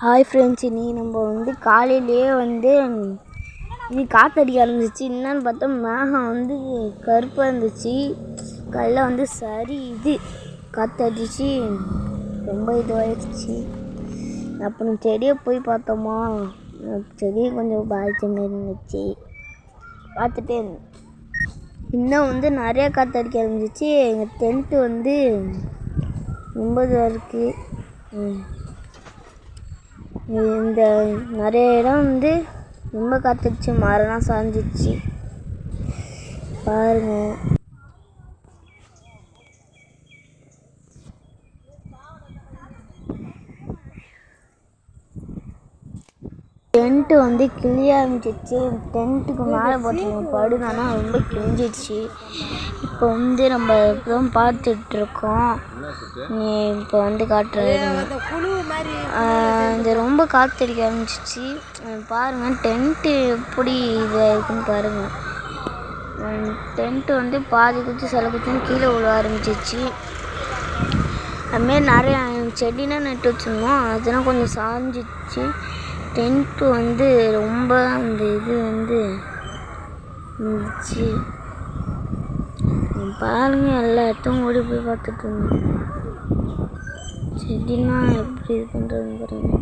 Hi friends நீ நம்ம வந்து காலையிலேயே வந்து இது காற்றடிக்க ஆரம்பிச்சிச்சு. என்னன்னு பார்த்தா மேகம் வந்து கருப்பாக இருந்துச்சு. கல்ல வந்து சரி இது காற்றடிச்சு ரொம்ப இதுவாகிடுச்சு அப்புறம் செடியை போய் பார்த்தோமா? செடியை கொஞ்சம் பாதித்த மாரி இருந்துச்சு. பார்த்துட்டே இன்னும் வந்து நிறையா காற்றடிக்க ஆரம்பிச்சிச்சு. எங்கள் டென்ட்டு வந்து ரொம்ப இதாக இருக்குது ம். இந்த நிறைய இடம் வந்து ரொம்ப காத்தடிச்சு மரம்லாம் சாஞ்சிச்சு பாருங்க. டென்ட்டு வந்து கிளிய ஆரம்பிச்சிச்சு டென்ட்டுக்கு மேலே போட்டிருக்க படுதானா ரொம்ப கிழிஞ்சிடுச்சு. இப்போ வந்து நம்ம இப்போ பார்த்துட்ருக்கோம் இப்போ வந்து காட்டுறேன் இந்த ரொம்ப காற்றடிக்க ஆரம்பிச்சிச்சு பாருங்கள் டென்ட்டு எப்படி இதாக இருக்குன்னு பாருங்கள் டென்ட்டு வந்து பாதி குச்சி சில குச்சின்னு கீழே விழ ஆரம்பிச்சிச்சு அதுமாரி நிறையா செடிலாம் நட்டு வச்சுருந்தோம். அதெல்லாம் கொஞ்சம் சாஞ்சிச்சு டென்ட்டு வந்து ரொம்ப அந்த இது வந்து இருந்துச்சு. பாருங்க எல்லா இடத்தும் ஓடி போய் பார்த்துட்டு இருந்தோம். செடினா எப்படி இது பண்ணுறதுன்னு பாருங்க.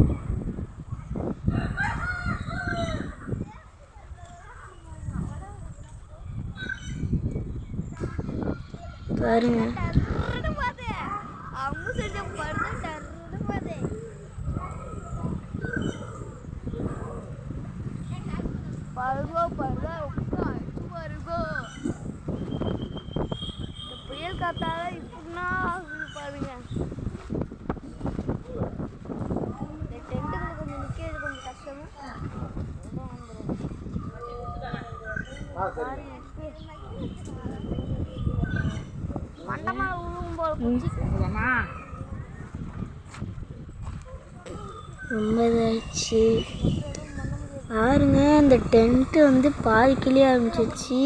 பாருங்க பருவோ பருவோ உட்காந்து பருவோ இந்த புயல் காத்தால இப்போ ஆகுது பாருங்க இந்த டென்ட்டுக்குள்ள கொஞ்சம் நிற்கிறது கொஞ்சம் கஷ்டமா பாருங்க மண்டமா இதாகிடுச்சு பாருங்க அந்த டென்ட்டு வந்து பாதி கிளிய ஆரம்பிச்சிச்சு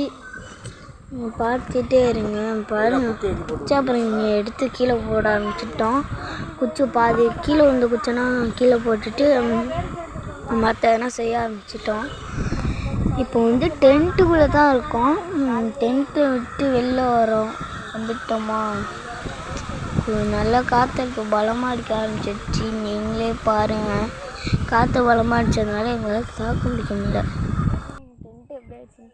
பார்த்துட்டே இருங்க பாருங்க. குச்சி அப்புறம் இங்கே எடுத்து கீழே போட ஆரம்பிச்சிட்டோம். குச்சி பாதி கீழே வந்து குச்சனா கீழே போட்டுட்டு மற்ற எதனா செய்ய ஆரம்பிச்சிட்டோம். இப்போ வந்து டென்ட்டுக்குள்ளே தான் இருக்கோம். டென்ட்டை விட்டு வெளில வரோம். வந்துட்டோமா? நல்லா காற்று இப்போ பலமாக அடிக்க ஆரம்பிச்சிடுச்சு நீங்களே பாருங்கள் காற்று பலமாக அடித்ததுனால எங்களால் தாக்கு பிடிக்க முடியல. டென்ட் எப்படி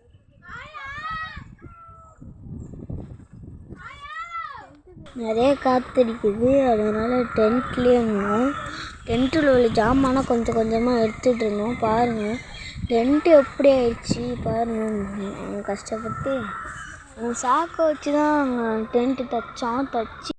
நிறைய காற்றடிக்குது அதனால் டென்ட்லேயே இருந்தோம். டென்ட்டில் உள்ள ஜாமானை கொஞ்சம் கொஞ்சமாக எடுத்துகிட்டு இருந்தோம். பாருங்கள் டென்ட்டு எப்படி ஆயிடுச்சு பாருங்கள் கஷ்டப்பட்டு சாக்கை வச்சு தான் டென்ட்டு தைச்சோம் தைச்சி